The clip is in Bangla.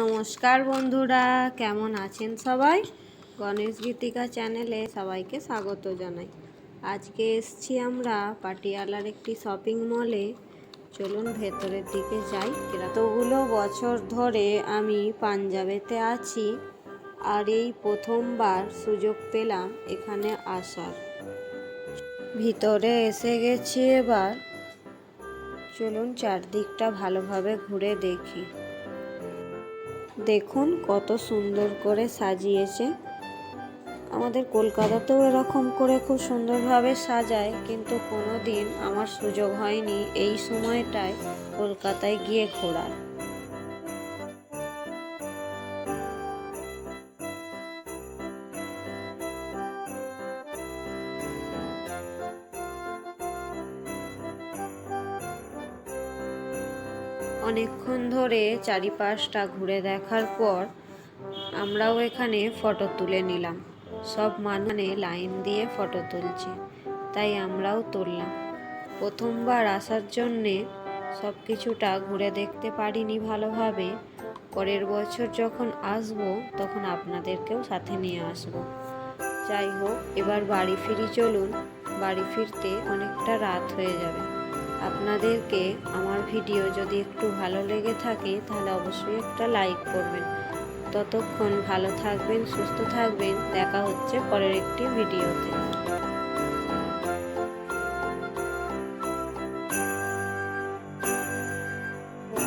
নমস্কার বন্ধুরা, কেমন আছেন সবাই? গণেশ গীতিকা চ্যানেলে সবাইকে স্বাগত জানাই। আজকে এসছি আমরা পাটিয়ালার একটি শপিং মলে। চলুন ভেতরের দিকে যাই। এতগুলো বছর ধরে আমি পাঞ্জাবেতে আছি আর এই প্রথমবার সুযোগ পেলাম এখানে আসার। ভিতরে এসে গেছি এবার। চলুন চারদিকটা ভালোভাবে ঘুরে দেখি। দেখুন কত সুন্দর করে সাজিয়েছে। আমাদের কলকাতাতেও এরকম করে খুব সুন্দরভাবে সাজায়, কিন্তু কোনো দিন আমার সুযোগ হয়নি এই সময়টায় কলকাতায় গিয়ে ঘোরার। অনেকক্ষণ ধরে চারিপাশটা ঘুরে দেখার পর আমরাও এখানে ফটো তুলে নিলাম। সব মানে লাইন দিয়ে ফটো তুলছে, তাই আমরাও তুললাম। প্রথমবার আসার জন্যে সব কিছুটা ঘুরে দেখতে পারিনি ভালোভাবে। পরের বছর যখন আসব, তখন আপনাদেরকেও সাথে নিয়ে আসব। যাই হোক, এবার বাড়ি ফিরি চলুন। বাড়ি ফিরতে অনেকটা রাত হয়ে যাবে। আপনাদেরকে আমার ভিডিও যদি একটু ভালো লেগে থাকে, তাহলে অবশ্যই একটা লাইক করবেন। ততক্ষণ ভালো থাকবেন, সুস্থ থাকবেন। দেখা হচ্ছে পরের একটি ভিডিওতে।